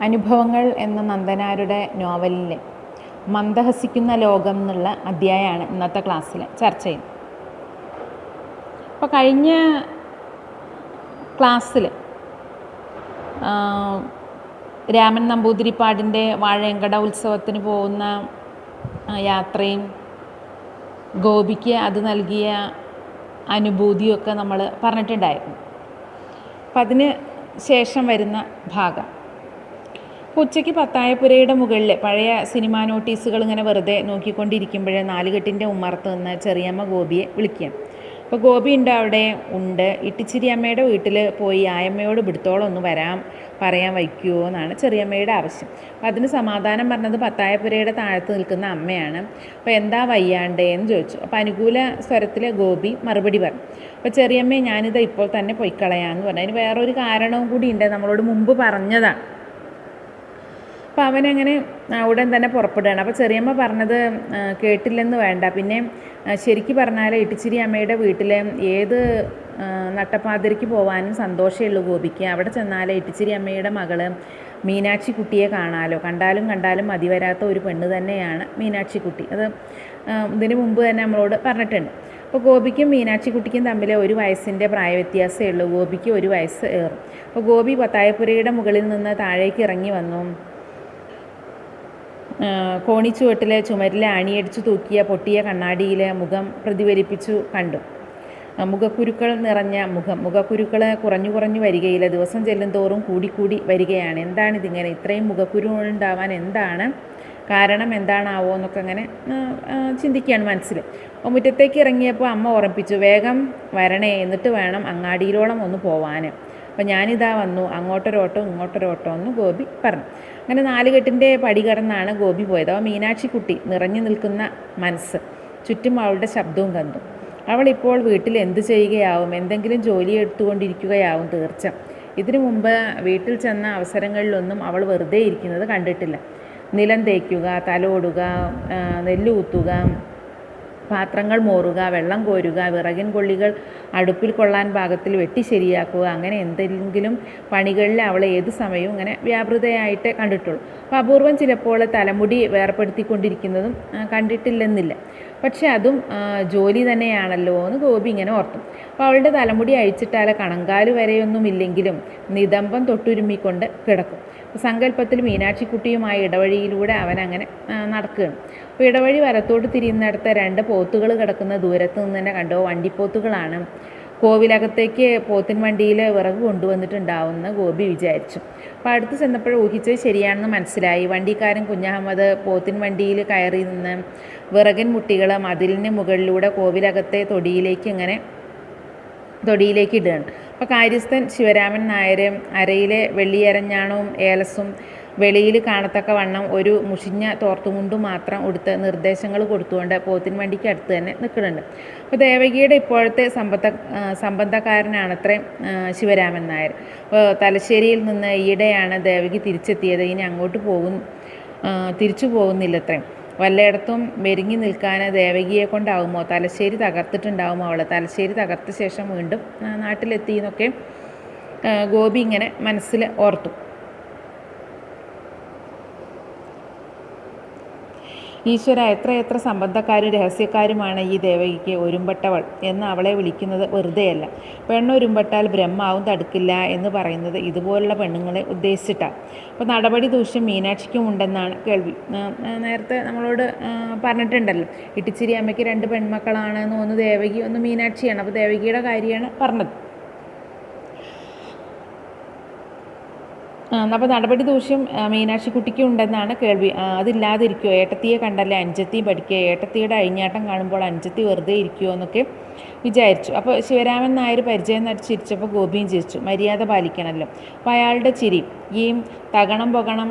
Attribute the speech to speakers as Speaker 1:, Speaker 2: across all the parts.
Speaker 1: അനുഭവങ്ങൾ എന്ന നന്ദനാരുടെ നോവലിൽ മന്ദഹസിക്കുന്ന ലോകം എന്നുള്ള അധ്യായമാണ് ഇന്നത്തെ ക്ലാസ്സിൽ ചർച്ച ചെയ്യുന്നത്. അപ്പോൾ കഴിഞ്ഞ ക്ലാസ്സിൽ രാമൻ നമ്പൂതിരിപ്പാടിന്റെ വാഴയങ്കട ഉത്സവത്തിന് പോകുന്ന യാത്രയും ഗോപിക്ക് അത് നൽകിയ അനുഭൂതിയൊക്കെ നമ്മൾ പറഞ്ഞിട്ടുണ്ടായിരുന്നു. അപ്പം അതിന് ശേഷം വരുന്ന ഭാഗം. ഉച്ചയ്ക്ക് പത്തായപ്പുരയുടെ മുകളിൽ പഴയ സിനിമാ നോട്ടീസുകൾ ഇങ്ങനെ വെറുതെ നോക്കിക്കൊണ്ടിരിക്കുമ്പോഴേ നാലുകെട്ടിന്റെ ഉമ്മറത്ത് നിന്ന് ചെറിയമ്മ ഗോപിയെ വിളിക്കാം അപ്പോൾ ഗോപി ഉണ്ട് അവിടെ ഉണ്ട്. ഇട്ടിച്ചിരി അമ്മയുടെ വീട്ടിൽ പോയി ആയമ്മയോട് ഇവിടുത്തോളം ഒന്ന് വരാൻ പറയാൻ വയ്ക്കുമോ എന്നാണ് ചെറിയമ്മയുടെ ആവശ്യം. അപ്പോൾ അതിന് സമാധാനം പറഞ്ഞത് പത്തായപ്പുരയുടെ താഴത്ത് നിൽക്കുന്ന അമ്മയാണ്. അപ്പോൾ എന്താ വയ്യാണ്ടേ എന്ന് ചോദിച്ചു. അപ്പോൾ അനുകൂല സ്വരത്തിൽ ഗോപി മറുപടി പറഞ്ഞു. അപ്പോൾ ചെറിയമ്മയെ ഞാനിത് ഇപ്പോൾ തന്നെ പൊയ്ക്കളയാന്ന് പറഞ്ഞു. അതിന് വേറൊരു കാരണവും കൂടി ഉണ്ട്. നമ്മളോട് മുമ്പ് പറഞ്ഞതാണ് അപ്പോൾ അവനങ്ങനെ ഉടൻ തന്നെ പുറപ്പെടുകയാണ്. അപ്പോൾ ചെറിയമ്മ പറഞ്ഞത് കേട്ടില്ലെന്ന് വേണ്ട. പിന്നെ ശരിക്കും പറഞ്ഞാൽ ഇട്ടിച്ചിരി അമ്മയുടെ വീട്ടിൽ ഏത് നട്ടപ്പാതിരിക്ക് പോകാനും സന്തോഷമുള്ളൂ ഗോപിക്ക്. അവിടെ ചെന്നാൽ ഇട്ടിച്ചിരി അമ്മയുടെ മകൾ മീനാക്ഷി കുട്ടിയെ കാണാലോ. കണ്ടാലും കണ്ടാലും മതി വരാത്ത ഒരു പെണ്ണ് തന്നെയാണ് മീനാക്ഷി കുട്ടി. അത് ഇതിന് മുമ്പ് തന്നെ നമ്മളോട് പറഞ്ഞിട്ടുണ്ട്. അപ്പോൾ ഗോപിക്കും മീനാക്ഷി കുട്ടിക്കും തമ്മിൽ ഒരു വയസ്സിന്റെ പ്രായവ്യത്യാസമേ ഉള്ളൂ. ഗോപിക്ക് ഒരു വയസ്സ് ഏറും. അപ്പോൾ ഗോപി പത്തായപ്പുരയുടെ മുകളിൽ നിന്ന് താഴേക്ക് ഇറങ്ങി വന്നു. കോണിച്ചുവട്ടിലെ ചുമരിലെ അണിയടിച്ചു തൂക്കിയ പൊട്ടിയ കണ്ണാടിയിലെ മുഖം പ്രതിഫലിപ്പിച്ചു കണ്ടു. മുഖക്കുരുക്കൾ നിറഞ്ഞ മുഖം. മുഖക്കുരുക്കൾ കുറഞ്ഞു കുറഞ്ഞു വരികയില്ല. ദിവസം ചെല്ലും തോറും കൂടിക്കൂടി വരികയാണ്. എന്താണിതിങ്ങനെ ഇത്രയും മുഖക്കുരു ഉണ്ടാവാൻ എന്താണ് കാരണം? എന്താണാവോ എന്നൊക്കെ അങ്ങനെ ചിന്തിക്കുകയാണ് മനസ്സിൽ. അപ്പോൾ മുറ്റത്തേക്ക് ഇറങ്ങിയപ്പോൾ അമ്മ ഓർമ്മിപ്പിച്ചു വേഗം വരണേ എന്നിട്ട് വേണം അങ്ങാടിയിലോളം ഒന്ന് പോവാൻ. അപ്പോൾ ഞാനിതാ വന്നു അങ്ങോട്ടൊരോട്ടോ ഇങ്ങോട്ടൊരോട്ടോ എന്ന് ഗോപി പറഞ്ഞു. അങ്ങനെ നാലുകെട്ടിന്റെ പടി കടന്നാണ് ഗോപി പോയത്. അപ്പോൾ മീനാക്ഷി കുട്ടി നിറഞ്ഞു നിൽക്കുന്ന മനസ്സ് ചുറ്റും അവളുടെ ശബ്ദവും കണ്ടു അവൾ ഇപ്പോൾ വീട്ടിൽ എന്ത് ചെയ്യുകയാവും എന്തെങ്കിലും ജോലി എടുത്തുകൊണ്ടിരിക്കുകയാവും തീർച്ച ഇതിനു മുമ്പ് വീട്ടിൽ ചെന്ന അവസരങ്ങളിലൊന്നും അവൾ വെറുതെ ഇരിക്കുന്നത് കണ്ടിട്ടില്ല. നിലം തേക്കുക തലോടുക നെല്ലുകുത്തുക നെല്ല് കുത്തുക പാത്രങ്ങൾ മോറുക വെള്ളം കോരുക വിറകിൻ കൊള്ളികൾ അടുപ്പിൽ കൊള്ളാൻ ഭാഗത്തിൽ വെട്ടി ശരിയാക്കുക അങ്ങനെ എന്തെങ്കിലും പണികളിൽ അവൾ ഏത് സമയവും ഇങ്ങനെ വ്യാപൃതയായിട്ട് കണ്ടിട്ടുള്ളൂ. അപ്പോൾ അപൂർവം ചിലപ്പോൾ തലമുടി വേർപ്പെടുത്തിക്കൊണ്ടിരിക്കുന്നതും കണ്ടിട്ടില്ലെന്നില്ല. പക്ഷേ അതും ജോലി തന്നെയാണല്ലോ എന്ന് ഗോപി ഇങ്ങനെ ഓർത്തു. അപ്പോൾ അവളുടെ തലമുടി അഴിച്ചിട്ടാൽ കണങ്കാൽ വരെയൊന്നുമില്ലെങ്കിലും നിതംബം തൊട്ടുരുമ്മിക്കൊണ്ട് കിടക്കും. സങ്കല്പത്തിൽ മീനാക്ഷിക്കുട്ടിയുമായ ഇടവഴിയിലൂടെ അവൻ അങ്ങനെ നടക്കുകയാണ്. അപ്പോൾ ഇടവഴി വലത്തോട്ട് തിരിയുന്നിടത്ത് രണ്ട് പോത്തുകൾ കിടക്കുന്ന ദൂരത്ത് നിന്ന് തന്നെ കണ്ടോ? വണ്ടിപ്പോത്തുകളാണ്. കോവിലകത്തേക്ക് പോത്തിൻ വണ്ടിയിൽ വിറക് കൊണ്ടുവന്നിട്ടുണ്ടാവുമെന്ന് ഗോപി വിചാരിച്ചു. അപ്പോൾ അടുത്ത് ചെന്നപ്പോൾ ഊഹിച്ചത് ശരിയാണെന്ന് മനസ്സിലായി. വണ്ടിക്കാരൻ കുഞ്ഞഹമ്മദ് പോത്തിൻ വണ്ടിയിൽ കയറി നിന്ന് വിറകിൻ മുട്ടികൾ മതിലിന് മുകളിലൂടെ കോവിലകത്തെ തൊടിയിലേക്ക് ഇങ്ങനെ തൊടിയിലേക്ക് ഇടുകയാണ്. അപ്പോൾ കാര്യസ്ഥൻ ശിവരാമൻ നായരെ അരയിലെ വെള്ളിയരഞ്ഞാണവും ഏലസും വെളിയിൽ കാണത്തക്ക വണ്ണം ഒരു മുഷിഞ്ഞ തോർത്തുമുണ്ടും മാത്രം ഉടുത്ത് നിർദ്ദേശങ്ങൾ കൊടുത്തുകൊണ്ട് പോത്തിൻ വണ്ടിക്ക് അടുത്ത് തന്നെ നിൽക്കുന്നുണ്ട്. അപ്പോൾ ദേവകിയുടെ ഇപ്പോഴത്തെ സമ്പത്ത സംബന്ധക്കാരനാണത്രേ ശിവരാമൻ നായർ. അപ്പോൾ തലശ്ശേരിയിൽ നിന്ന് ഈയിടെയാണ് ദേവകി തിരിച്ചെത്തിയത്. ഇനി അങ്ങോട്ട് പോകും തിരിച്ചു പോകുന്നില്ലത്രേ. വല്ലയിടത്തും മെരുങ്ങി നിൽക്കാൻ ദേവകിയെ കൊണ്ടാവുമോ? തലശ്ശേരി തകർത്തിട്ടുണ്ടാവുമോ അവൾ തലശ്ശേരി തകർത്ത ശേഷം വീണ്ടും നാട്ടിലെത്തി എന്നൊക്കെ ഗോപി ഇങ്ങനെ മനസ്സിൽ ഓർത്തു. ഈശ്വര എത്രയെത്ര എത്ര സംബന്ധക്കാരും രഹസ്യക്കാരുമാണ് ഈ ദേവകിക്ക് ഒരുമ്പട്ടവൾ എന്ന് അവളെ വിളിക്കുന്നത് വെറുതെയല്ല. പെണ്ണൊരുമ്പട്ടാൽ ബ്രഹ്മാവും തടുക്കില്ല എന്ന് പറയുന്നത് ഇതുപോലുള്ള പെണ്ണുങ്ങളെ ഉദ്ദേശിച്ചിട്ടാണ് അപ്പോൾ നടപടി ദൂഷ്യം മീനാക്ഷിക്കും ഉണ്ടെന്നാണ് കേൾവി. നേരത്തെ നമ്മളോട് പറഞ്ഞിട്ടുണ്ടല്ലോ ഇട്ടിച്ചിരി അമ്മയ്ക്ക് രണ്ട് പെൺമക്കളാണ് എന്ന് ഒന്ന് ദേവകി ഒന്ന് മീനാക്ഷിയാണ്. അപ്പോൾ ദേവകിയുടെ കാര്യമാണ് പറഞ്ഞത്. അപ്പോൾ നടപടി ദൂഷ്യം മീനാക്ഷിക്കുട്ടിക്ക് ഉണ്ടെന്നാണ് കേൾവി. അതില്ലാതിരിക്കുമോ ഏട്ടത്തിയെ കണ്ടല്ലേ അഞ്ചത്തി പഠിക്കുക. ഏട്ടത്തിയുടെ അഴിഞ്ഞാട്ടം കാണുമ്പോൾ അഞ്ചത്തി വെറുതെ ഇരിക്കുമോ എന്നൊക്കെ വിചാരിച്ചു. അപ്പോൾ ശിവരാമൻ നായർ പരിചയം നടി ചിരിച്ചപ്പോൾ ഗോപിയും ചിരിച്ചു. മര്യാദ പാലിക്കണമല്ലോ അപ്പോൾ അയാളുടെ ചിരി ഈ തകണം പൊകണം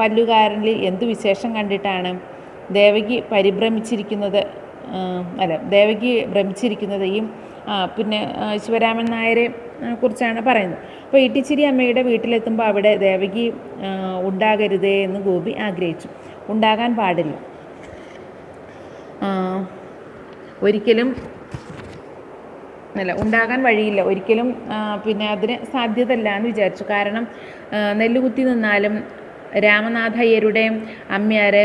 Speaker 1: പല്ലുകാരനിൽ എന്ത് വിശേഷം കണ്ടിട്ടാണ് ദേവകി പരിഭ്രമിച്ചിരിക്കുന്നത്? അല്ല ദേവകി ഭ്രമിച്ചിരിക്കുന്നത് ഈ പിന്നെ ശിവരാമൻ നായരെ കുറിച്ചാണ് പറയുന്നത്. അപ്പോൾ ഇട്ടിച്ചിരി അമ്മയുടെ വീട്ടിലെത്തുമ്പോൾ അവിടെ ദേവകി ഉണ്ടാകരുതേ എന്ന് ഗോപി ആഗ്രഹിച്ചു. ഉണ്ടാകാൻ പാടില്ല. ഒരിക്കലും അല്ല ഉണ്ടാകാൻ വഴിയില്ല. ഒരിക്കലും പിന്നെ അതിന് സാധ്യതല്ല എന്ന് വിചാരിച്ചു. കാരണം നെല്ലുകുത്തി നെല്ല് കുത്തി നിന്നാലും രാമനാഥയ്യരുടെ അമ്മയാരെ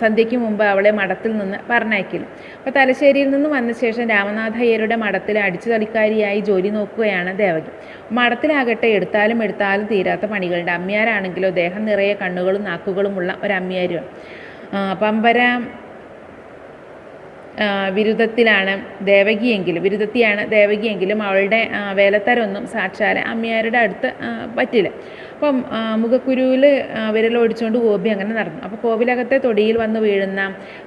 Speaker 1: സന്ധ്യയ്ക്ക് മുമ്പ് അവളെ മഠത്തിൽ നിന്ന് പറഞ്ഞയക്കില്ല അപ്പോൾ തലശ്ശേരിയിൽ നിന്ന് വന്ന ശേഷം രാമനാഥയ്യരുടെ മഠത്തിൽ അടിച്ചുതളിക്കാരിയായി ജോലി നോക്കുകയാണ് ദേവകി. മഠത്തിലാകട്ടെ എടുത്താലും എടുത്താലും തീരാത്ത പണികളുണ്ട്. അമ്മിയാരാണെങ്കിലോ ദേഹം നിറയെ കണ്ണുകളും നാക്കുകളുമുള്ള ഒരു അമ്മിയാരുമാണ് പമ്പര ആ, വിരുദ്ധത്തിലാണ് ദേവകിയെങ്കിലും വിരുദ്ധത്തിയാണ് ദേവകിയെങ്കിലും അവളുടെ വേലത്തരൊന്നും സാക്ഷാൽ അമ്മയാരുടെ അടുത്ത് പറ്റില്ല. അപ്പം മുഖക്കുരുവിൽ വിരലോടിച്ചുകൊണ്ട് ഗോപി അങ്ങനെ നടന്നു. അപ്പോൾ കോവിലകത്തെ തൊടിയിൽ വന്ന് വീഴുന്ന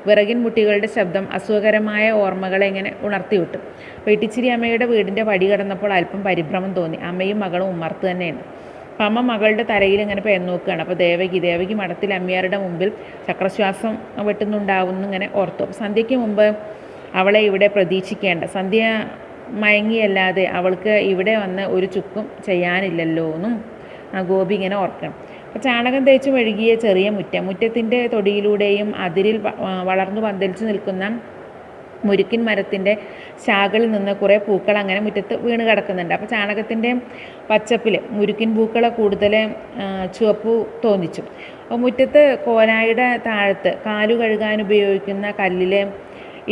Speaker 1: വിറകിൻ മുട്ടികളുടെ ശബ്ദം അസുഖകരമായ ഓർമ്മകളെ ഇങ്ങനെ ഉണർത്തി വിട്ടു വെട്ടിച്ചിരി അമ്മയുടെ വീടിന്റെ പടി കടന്നപ്പോൾ അല്പം പരിഭ്രമം തോന്നി. അമ്മയും മകളും ഉമ്മർത്ത് തന്നെയാണ്. അമ്മ മകളുടെ തലയിൽ ഇങ്ങനെ പേൻ നോക്കുകയാണ് അപ്പോൾ ദേവകി ദേവകി മഠത്തിൽ അമ്മയാരുടെ മുമ്പിൽ ചക്രശ്വാസം വെട്ടുന്നുണ്ടാവുന്നു ഇങ്ങനെ ഓർത്തു. അപ്പോൾ സന്ധ്യയ്ക്ക് മുമ്പ് അവളെ ഇവിടെ പ്രതീക്ഷിക്കേണ്ട. സന്ധ്യ മയങ്ങിയല്ലാതെ അവൾക്ക് ഇവിടെ വന്ന് ഒരു ചുക്കും ചെയ്യാനില്ലല്ലോ എന്നും ഗോപി ഇങ്ങനെ ഓർക്കണം. അപ്പോൾ ചാണകം തേച്ച് മെഴുകിയ ചെറിയ മുറ്റം. മുറ്റത്തിന്റെ തൊടിയിലൂടെയും അതിരിൽ വളർന്നു പന്തലിച്ച് നിൽക്കുന്ന മുരുക്കിൻ മരത്തിന്റെ ശാഖകളിൽ നിന്ന് കുറേ പൂക്കൾ അങ്ങനെ മുറ്റത്ത് വീണ് കിടക്കുന്നുണ്ട്. അപ്പോൾ ചാണകത്തിന്റെ പച്ചപ്പിൽ മുരുക്കിൻ പൂക്കളെ കൂടുതൽ ചുവപ്പ് തോന്നിച്ചു. അപ്പോൾ മുറ്റത്ത് കോലായുടെ താഴത്ത് കാലു കഴുകാൻ ഉപയോഗിക്കുന്ന കല്ലിൽ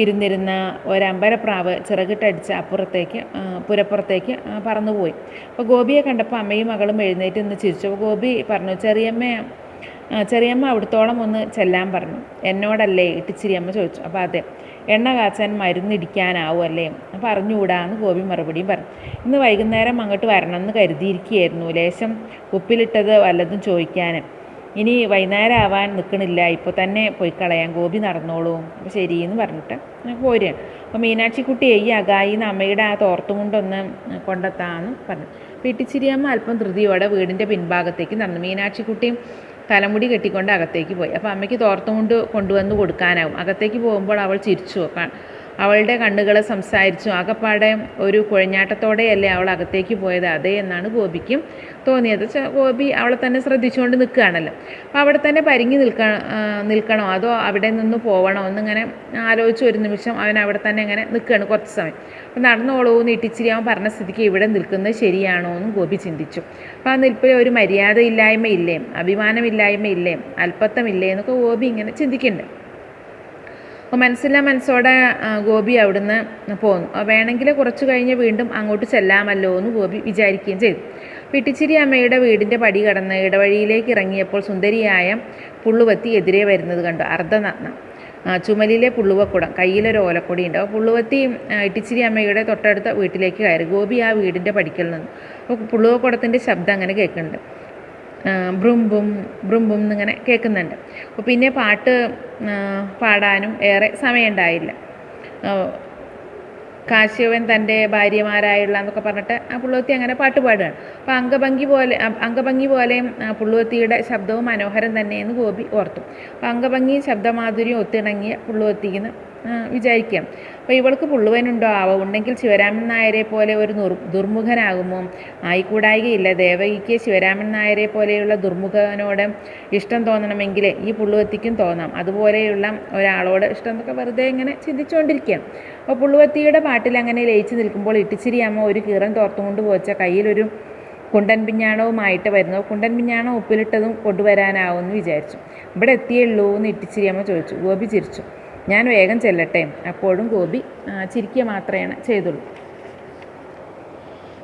Speaker 1: ഇരുന്നിരുന്ന ഒരമ്പരപ്രാവ് ചിറകിട്ടടിച്ച് അപ്പുറത്തേക്ക് പുരപ്പുറത്തേക്ക് പറന്നുപോയി. അപ്പോൾ ഗോപിയെ കണ്ടപ്പോൾ അമ്മയും മകളും എഴുന്നേറ്റ് നിന്ന് ചിരിച്ചു. അപ്പോൾ ഗോപി പറഞ്ഞു ചെറിയമ്മ ചെറിയമ്മ അവിടത്തോളം ഒന്ന് ചെല്ലാൻ പറഞ്ഞു. എന്നോടല്ലേ? ഇട്ടിച്ചിരിയമ്മ ചോദിച്ചു. അപ്പോൾ അതെ എണ്ണ കാച്ചാൻ മരുന്നിടിക്കാനാവും അല്ലേ? അപ്പോൾ അറിഞ്ഞുകൂടാന്ന് ഗോപി മറുപടിയും പറഞ്ഞു. ഇന്ന് വൈകുന്നേരം അങ്ങോട്ട് വരണമെന്ന് കരുതിയിരിക്കുകയായിരുന്നു. ലേശം ഉപ്പിലിട്ടത് വല്ലതും ചോദിക്കാൻ. ഇനി വൈകുന്നേരം ആവാൻ നിൽക്കണില്ല ഇപ്പോൾ തന്നെ പോയി കളയാൻ ഗോപി നടന്നോളൂ. അപ്പോൾ ശരിയെന്ന് പറഞ്ഞിട്ട് പോരുകയാണ്. അപ്പോൾ മീനാക്ഷിക്കുട്ടി ഈ അകായിന്ന് അമ്മയുടെ ആ തോർത്തും കൊണ്ടൊന്ന് കൊണ്ടെത്താമെന്ന് പറഞ്ഞു പിട്ടിച്ചിരിയമ്മ അല്പം ധൃതിയോടെ വീടിന്റെ പിൻഭാഗത്തേക്ക് നടന്നു. മീനാക്ഷിക്കുട്ടിയും തലമുടി കെട്ടിക്കൊണ്ട് അകത്തേക്ക് പോയി. അപ്പോൾ അമ്മയ്ക്ക് തോർത്തും കൊണ്ട് കൊണ്ടുവന്ന് കൊടുക്കാനാവും അകത്തേക്ക് പോകുമ്പോൾ അവൾ ചിരിച്ചു. അവളുടെ കണ്ണുകൾ സംസാരിച്ചു. ആകപ്പാടെ ഒരു കുഴഞ്ഞാട്ടത്തോടെയല്ലേ അവൾ അകത്തേക്ക് പോയത്? അതേ എന്നാണ് ഗോപിക്കും തോന്നിയത്. ഗോപി അവളെ തന്നെ ശ്രദ്ധിച്ചുകൊണ്ട് നിൽക്കുകയാണല്ലോ. അപ്പോൾ അവിടെ തന്നെ പരിങ്ങി നിൽക്ക നിൽക്കണോ? അതോ അവിടെ നിന്ന് പോകണോ എന്നിങ്ങനെ ആലോചിച്ച് ഒരു നിമിഷം അവൻ അവിടെ തന്നെ ഇങ്ങനെ നിൽക്കുകയാണ് കുറച്ച് സമയം. അപ്പോൾ നടന്നോളൂ എന്ന് ഇട്ടിച്ചിരി അവൻ പറഞ്ഞ സ്ഥിതിക്ക് ഇവിടെ നിൽക്കുന്നത് ശരിയാണോ എന്നും ഗോപി ചിന്തിച്ചു. അപ്പോൾ ആ നിൽപ്പിൽ ഒരു മര്യാദയില്ലായ്മ ഇല്ലേ അഭിമാനമില്ലായ്മ അഭിമാനമില്ലായ്മയില്ലേ? അല്പത്തമില്ലേ? എന്നൊക്കെ ഗോപി ഇങ്ങനെ ചിന്തിക്കുന്നുണ്ട്. അപ്പോൾ മനസ്സില്ല മനസ്സോടെ ഗോപി അവിടുന്ന് പോന്നു. വേണമെങ്കിൽ കുറച്ച് കഴിഞ്ഞ് വീണ്ടും അങ്ങോട്ട് ചെല്ലാമല്ലോ എന്ന് ഗോപി വിചാരിക്കുകയും ചെയ്തു. പിട്ടിച്ചിരി അമ്മയുടെ വീടിന്റെ പടി കടന്ന് ഇടവഴിയിലേക്ക് ഇറങ്ങിയപ്പോൾ സുന്ദരിയായ പുള്ളുവത്തി എതിരെ വരുന്നത് കണ്ടു. അർദ്ധനഗ്നം ചുമലിലെ പുള്ളുവക്കുടം. കയ്യിലൊരു ഓലക്കൊടി ഉണ്ട്. അപ്പോൾ പുള്ളുവത്തി ഇട്ടിച്ചിരി അമ്മയുടെ തൊട്ടടുത്ത വീട്ടിലേക്ക് കയറി. ഗോപി ആ വീടിന്റെ പടിക്കൽ നിന്നു. അപ്പോൾ പുള്ളുവക്കുടത്തിന്റെ ശബ്ദം അങ്ങനെ കേൾക്കുന്നുണ്ട്. ആ, ബ്രും ബും ബ്രും ബും എന്നിങ്ങനെ കേൾക്കുന്നുണ്ട്. അപ്പോൾ പിന്നെ പാട്ട് പാടാനും ഏറെ സമയമുണ്ടായില്ല. കാശ്യവൻ തന്റെ ഭാര്യമാരായുള്ള എന്നൊക്കെ പറഞ്ഞിട്ട് ആ പുള്ളുവത്തി അങ്ങനെ പാട്ട് പാടുകയാണ്. അപ്പോൾ അംഗഭംഗി പോലെ അംഗഭംഗി പോലെയും പുള്ളുവത്തിയുടെ ശബ്ദവും മനോഹരം തന്നെയെന്ന് ഗോപി ഓർത്തു. അപ്പോൾ അംഗഭംഗി ശബ്ദമാധുര്യം ഒത്തിണങ്ങിയ പുള്ളുവത്തിന്ന് വിചാരിക്കാം. അപ്പോൾ ഇവൾക്ക് പുള്ളുവനുണ്ടോ? ആവോ ഉണ്ടെങ്കിൽ ശിവരാമൻ നായരെ പോലെ ഒരു ദുർ ദുർമുഖനാകുമോ? ആയിക്കൂടായികയില്ല. ദേവകിക്ക് ശിവരാമൻ നായരെ പോലെയുള്ള ദുർമുഖനോട് ഇഷ്ടം തോന്നണമെങ്കിൽ ഈ പുള്ളുവത്തിക്കും തോന്നാം. അതുപോലെയുള്ള ഒരാളോട് ഇഷ്ടം എന്നൊക്കെ വെറുതെ ഇങ്ങനെ ചിന്തിച്ചുകൊണ്ടിരിക്കാം അപ്പോൾ പുള്ളുവത്തിയുടെ പാട്ടിൽ അങ്ങനെ ലയിച്ചു നിൽക്കുമ്പോൾ ഇട്ടിച്ചിരി അമ്മ ഒരു കീറൻ തോർത്തുകൊണ്ട് പോച്ച കയ്യിലൊരു കുണ്ടൻ പിഞ്ഞാണവുമായിട്ട് വരുന്നു. കുണ്ടൻ പിഞ്ഞാണം ഉപ്പിലിട്ടതും കൊണ്ടുവരാനാവുമെന്ന് വിചാരിച്ചു. ഇവിടെ എത്തിയുള്ളൂ എന്ന് ഇട്ടിച്ചിരി അമ്മ ചോദിച്ചു. ഗോപി ചിരിച്ചു. ഞാൻ വേഗം ചെല്ലട്ടെ. അപ്പോഴും ഗോപി ചിരിക്കുക മാത്രമേ ചെയ്തുള്ളൂ.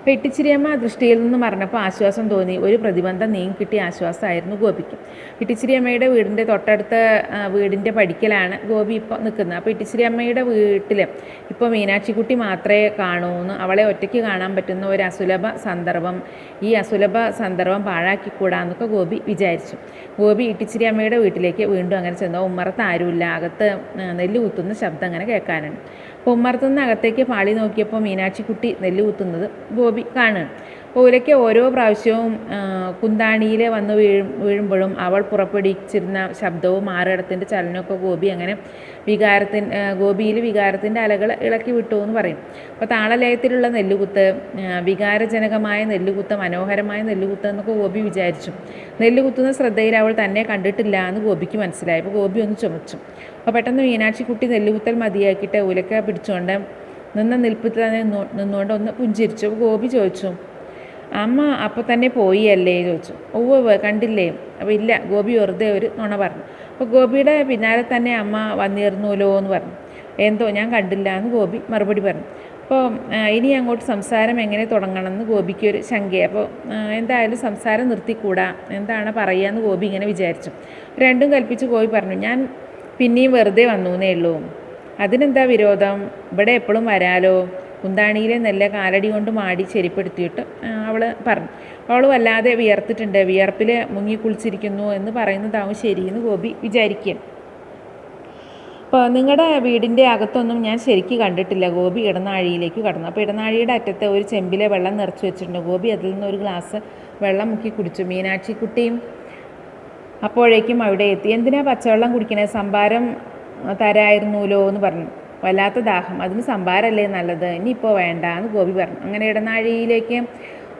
Speaker 1: പെട്ടിച്ചിരിയമ്മ ദൃഷ്ടിയിൽ നിന്ന് മറന്നപ്പോൾ ആശ്വാസം തോന്നി. ഒരു പ്രതിബന്ധം നീങ്ങി കിട്ടിയ ആശ്വാസമായിരുന്നു ഗോപിക്ക്. പെട്ടിച്ചിരിയമ്മയുടെ വീടിന്റെ തൊട്ടടുത്ത വീടിന്റെ പടിക്കലാണ് ഗോപി ഇപ്പോൾ നിൽക്കുന്നത്. അപ്പോൾ പെട്ടിച്ചിരിയമ്മയുടെ വീട്ടിൽ ഇപ്പോൾ മീനാക്ഷിക്കുട്ടി മാത്രമേ കാണൂന്ന് അവളെ ഒറ്റയ്ക്ക് കാണാൻ പറ്റുന്ന ഒരു അസുലഭ സന്ദർഭം ഈ അസുലഭ സന്ദർഭം പാഴാക്കിക്കൂടാന്നൊക്കെ ഗോപി വിചാരിച്ചു. ഗോപി ഇട്ടിച്ചിരിയമ്മയുടെ വീട്ടിലേക്ക് വീണ്ടും അങ്ങനെ ചെന്നു. ഉമ്മറത്ത് ആരുമില്ല. അകത്ത് നെല്ല് കുത്തുന്ന ശബ്ദം അങ്ങനെ കേൾക്കാനുണ്ട്. അപ്പോൾ ഉമ്മറത്തുനിന്ന് അകത്തേക്ക് പാളി നോക്കിയപ്പോൾ മീനാക്ഷിക്കുട്ടി നെല്ല് കുത്തുന്നത് ഗോപി കാണുകയാണ്. ഉലയ്ക്ക് ഓരോ പ്രാവശ്യവും കുന്താണിയിൽ വന്ന് വീഴും വീഴുമ്പോഴും അവൾ പുറപ്പെടുവിച്ചിരുന്ന ശബ്ദവും മാറിടത്തിന്റെ ചലനമൊക്കെ ഗോപി അങ്ങനെ വികാരത്തിൻ ഗോപിയിൽ വികാരത്തിന്റെ അലകൾ ഇളക്കി വിട്ടു എന്ന് പറയും. അപ്പോൾ താളലയത്തിലുള്ള നെല്ലുകുത്ത് വികാരജനകമായ നെല്ലുകുത്ത് മനോഹരമായ നെല്ലുകുത്ത് എന്നൊക്കെ ഗോപി വിചാരിച്ചു. നെല്ലുകുത്തുന്ന ശ്രദ്ധയിൽ അവൾ തന്നെ കണ്ടിട്ടില്ല എന്ന് ഗോപിക്ക് മനസ്സിലായി. അപ്പോൾ ഗോപി ഒന്ന് ചുമച്ചു. അപ്പോൾ പെട്ടെന്ന് മീനാക്ഷിക്കുട്ടി നെല്ലുകുത്തൽ മതിയാക്കിയിട്ട് ഉലക്ക പിടിച്ചുകൊണ്ട് നിന്ന നിൽപ്പിൽ തന്നെ നിന്നുകൊണ്ട് ഒന്ന് പുഞ്ചിരിച്ചു. ഗോപി ചോദിച്ചു അമ്മ അപ്പോൾ തന്നെ പോയി അല്ലേ ചോദിച്ചു ഒവ്വ് കണ്ടില്ലേ. അപ്പോൾ ഇല്ല ഗോപി വെറുതെ ഒരു നുണ പറഞ്ഞു. അപ്പോൾ ഗോപിയുടെ പിന്നാലെ തന്നെ അമ്മ വന്നിരുന്നുവല്ലോ എന്ന് പറഞ്ഞു. എന്തോ ഞാൻ കണ്ടില്ല എന്ന് ഗോപി മറുപടി പറഞ്ഞു. അപ്പോൾ ഇനി അങ്ങോട്ട് സംസാരം എങ്ങനെ തുടങ്ങണമെന്ന് ഗോപിക്ക് ഒരു ശങ്കയെ അപ്പോൾ എന്തായാലും സംസാരം നിർത്തിക്കൂടാ എന്താണ് പറയുക എന്ന് ഗോപി ഇങ്ങനെ വിചാരിച്ചു. രണ്ടും കൽപ്പിച്ച് ഗോപി പറഞ്ഞു ഞാൻ പിന്നെയും വെറുതെ വന്നു എന്നേ ഉള്ളൂ. അതിനെന്താ വിരോധം? ഇവിടെ എപ്പോഴും വരാലോ. കുന്താണിയിലെ നെല്ല് കാലടി കൊണ്ട് മാടി ചെരിപ്പെടുത്തിയിട്ട് അവൾ പറഞ്ഞു. അവൾ വല്ലാതെ വിയർത്തിട്ടുണ്ട്. വിയർപ്പിൽ മുങ്ങി കുളിച്ചിരിക്കുന്നു എന്ന് പറയുന്നതാവും ശരിയെന്ന് ഗോപി വിചാരിക്കുക അപ്പോൾ നിങ്ങളുടെ വീടിന്റെ അകത്തൊന്നും ഞാൻ ശരിക്ക് കണ്ടിട്ടില്ല. ഗോപി ഇടനാഴിയിലേക്ക് കടന്നു. അപ്പോൾ ഇടനാഴിയുടെ അറ്റത്ത് ഒരു ചെമ്പിലെ വെള്ളം നിറച്ച് വെച്ചിട്ടുണ്ട്. ഗോപി അതിൽ നിന്ന് ഒരു ഗ്ലാസ് വെള്ളം മുക്കി കുടിച്ചു. മീനാക്ഷിക്കുട്ടിയും അപ്പോഴേക്കും അവിടെ എത്തി. എന്തിനാ പച്ചവെള്ളം കുടിക്കണേ? സംഭാരം ആ, എന്ന് പറഞ്ഞു. വല്ലാത്ത ദാഹം. അതിന് സംഭാരമല്ലേ നല്ലത്? ഇനിയിപ്പോൾ വേണ്ട എന്ന് ഗോപി പറഞ്ഞു. അങ്ങനെ ഇടനാഴിയിലേക്ക്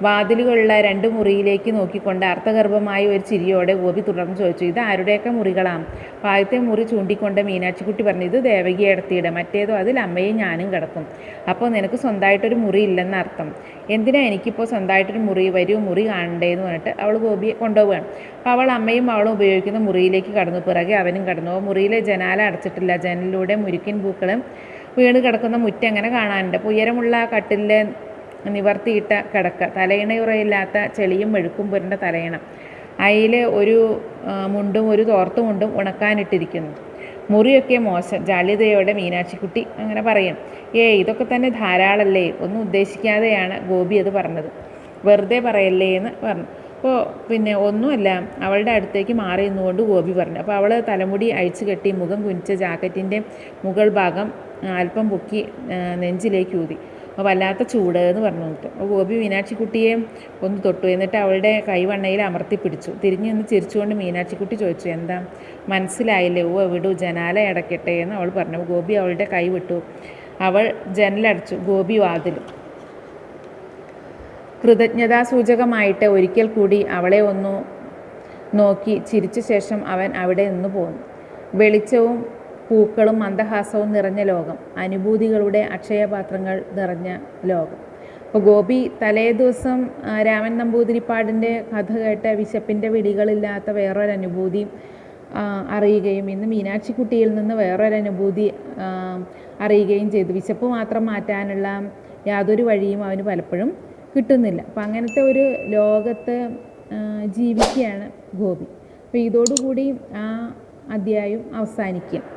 Speaker 1: വാതിലുകളുള്ള രണ്ട് മുറിയിലേക്ക് നോക്കിക്കൊണ്ട് അർത്ഥഗർഭമായ ഒരു ചിരിയോടെ ഗോപി തുടർന്ന് ചോദിച്ചു ഇത് ആരുടെയൊക്കെ മുറികളാം? പായത്തെ മുറി ചൂണ്ടിക്കൊണ്ട് മീനാക്ഷിക്കുട്ടി പറഞ്ഞു ഇത് ദേവകി ഇടത്തിയിട മറ്റേതോ അതിൽ അമ്മയും ഞാനും കിടക്കും. അപ്പോൾ നിനക്ക് സ്വന്തമായിട്ടൊരു മുറി ഇല്ലെന്ന് അർത്ഥം എന്തിനാ എനിക്കിപ്പോൾ സ്വന്തമായിട്ടൊരു മുറി വരൂ മുറി കാണണ്ടേന്ന് പറഞ്ഞിട്ട് അവൾ ഗോപിയെ കൊണ്ടുപോവുകയാണ്. അപ്പോൾ അവൾ അമ്മയും അവളും ഉപയോഗിക്കുന്ന മുറിയിലേക്ക് കടന്നു. പിറകെ അവനും കടന്നു. മുറിയിലെ ജനാല അടച്ചിട്ടില്ല. ജനലിലൂടെ മുരുക്കിൻ പൂക്കളും വീണ് കിടക്കുന്ന മുറ്റം അങ്ങനെ കാണാനുണ്ട്? അപ്പോൾ ഉയരമുള്ള കട്ടിലെ നിവർത്തിയിട്ട കിടക്ക. തലയിണയുറയില്ലാത്ത ചെളിയും മെഴുക്കും പുരണ്ട തലയിണ. അയിൽ ഒരു മുണ്ടും ഒരു തോർത്ത് മുണ്ടും ഉണക്കാനിട്ടിരിക്കുന്നു. മുറിയൊക്കെ മോശം. ജാള്യതയോടെ മീനാക്ഷിക്കുട്ടി അങ്ങനെ പറയും. ഏ ഇതൊക്കെ തന്നെ ധാരാളല്ലേ? ഒന്നും ഉദ്ദേശിക്കാതെയാണ് ഗോപി അത് പറഞ്ഞത്. വെറുതെ പറയല്ലേ? എന്ന് പറഞ്ഞു. അപ്പോൾ പിന്നെ ഒന്നുമല്ല അവളുടെ അടുത്തേക്ക് മാറി നിന്നുകൊണ്ട് ഗോപി പറഞ്ഞു. അപ്പോൾ അവൾ തലമുടി അഴിച്ചു കെട്ടി മുഖം കുനിച്ച ജാക്കറ്റിന്റെ മുകൾ ഭാഗം അല്പം പൊക്കി നെഞ്ചിലേക്ക് ഊതി. അപ്പോൾ വല്ലാത്ത ചൂട് എന്ന് പറഞ്ഞു അപ്പോൾ ഗോപി മീനാക്ഷിക്കുട്ടിയെ ഒന്ന് തൊട്ടു. എന്നിട്ട് അവളുടെ കൈവണ്ണയിൽ അമർത്തി പിടിച്ചു. തിരിഞ്ഞു നിന്ന് ചിരിച്ചുകൊണ്ട് മീനാക്ഷിക്കുട്ടി ചോദിച്ചു എന്താ? മനസ്സിലായില്ലേ? ഓ വിടൂ ജനാല അടയ്ക്കട്ടെ എന്ന് അവൾ പറഞ്ഞു. ഗോപി അവളുടെ കൈ വിട്ടു. അവൾ ജനലടച്ചു. ഗോപി വാതിലും. കൃതജ്ഞതാസൂചകമായിട്ട് ഒരിക്കൽ കൂടി അവളെ ഒന്നു നോക്കി ചിരിച്ച ശേഷം അവൻ അവിടെ നിന്ന് പോന്നു. വെളിച്ചവും പൂക്കളും മന്ദഹാസവും നിറഞ്ഞ ലോകം അനുഭൂതികളുടെ അക്ഷയപാത്രങ്ങൾ നിറഞ്ഞ ലോകം. അപ്പോൾ ഗോപി തലേ ദിവസം രാമൻ നമ്പൂതിരിപ്പാടിന്റെ കഥ കേട്ട് വിശപ്പിന്റെ വിളികളില്ലാത്ത വേറൊരനുഭൂതി അറിയുകയും ഇന്ന് മീനാക്ഷിക്കുട്ടിയിൽ നിന്ന് വേറൊരനുഭൂതി അറിയുകയും ചെയ്തു. വിശപ്പ് മാത്രം മാറ്റാനുള്ള യാതൊരു വഴിയും അവന് പലപ്പോഴും കിട്ടുന്നില്ല. അപ്പം അങ്ങനത്തെ ഒരു ലോകത്ത് ജീവിക്കുകയാണ് ഗോപി. അപ്പോൾ ഇതോടുകൂടി ആ അധ്യായം അവസാനിക്കും.